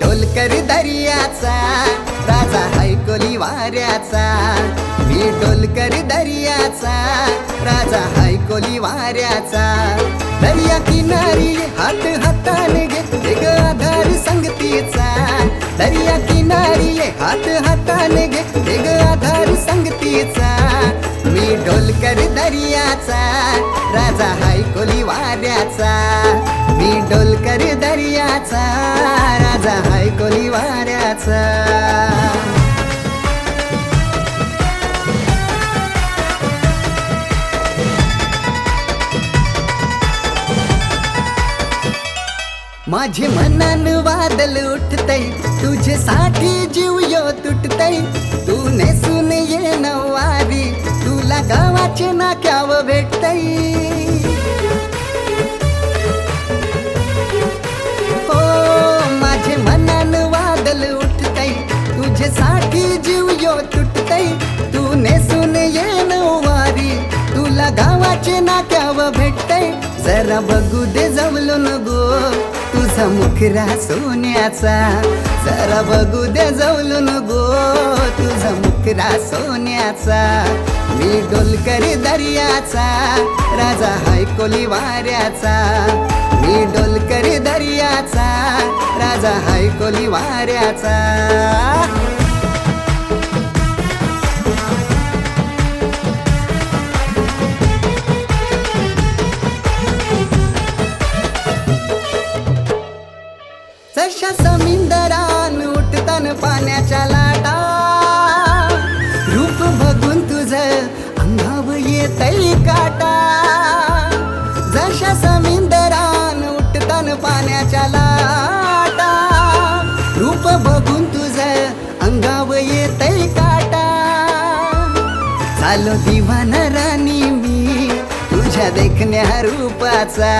ढोलकर दर्याचा राजा हायकोली वाऱ्याचा. मी ढोलकर दर्याचा राजा हायकोली वाऱ्याचा. दर्या किनारी हात हाताने घेतले ग आधार संगतीचा. दर्या किनारी हात हाताने घेतले ग आधार संगतीचा. मी ढोलकर दर्याचा राजा हायकोली वाऱ्याचा. मी ढोलकर दर्याचा. माझे मनान वादल उठतय तुझ्यासाठी जीव यो तुटतय. तू नेसून ये नवारी तुला गाव गावाचे नाक्याव भेटतय. जरा बघू दे जवलो गो तुझा मुखरा सोन्याचा. जरा बघू दे जवलो गो तुझा मुखरा सोन्याचा. मी डोलकरी दर्याचा. राजा हायकोली वाऱ्याचा मी डोलकरी दर्याचा. राजा हायकोली वाऱ्याचा जशा समिंदरान उठतान पाण्याच्या लाटा. रूप बघून तुझ अंगाव येतय काटा. जशा समिंदरान उठतान पाण्याच्या लाटा. रूप बघून तुझ अंगाव येतय काटा. चालो दिवाना राणी मी तुझ्या देखण्या रूपाचा.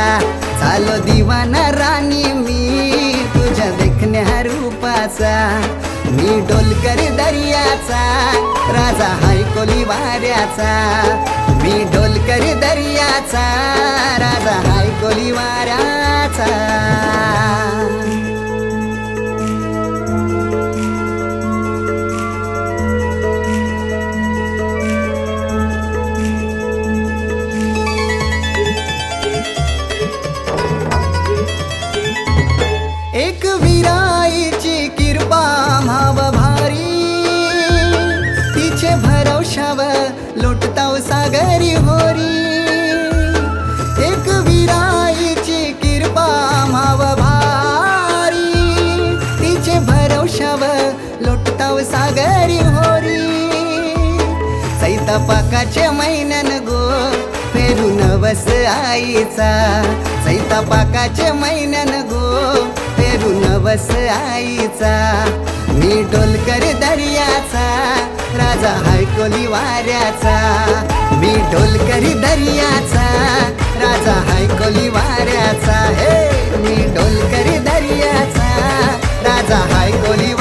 चालो दिवाना राणी मी तुझ्या रूपाचा. मी डोलकर दर्याचा राजा हायकोली वाऱ्याचा. मी डोलकर दर्याचा राजा हायकोली वाऱ्या पाकाचे महिन्यान गो पेरून बस आईचा. सैता पाकाचे महिन्यान गो पेरून बस आईचा. मी ढोलकर दर्याचा राजा हायकोली वाऱ्याचा. मी ढोलकरी दर्याचा राजा हायकोली वाऱ्याचा. हे मी ढोलकरी दर्याचा राजा हायकोली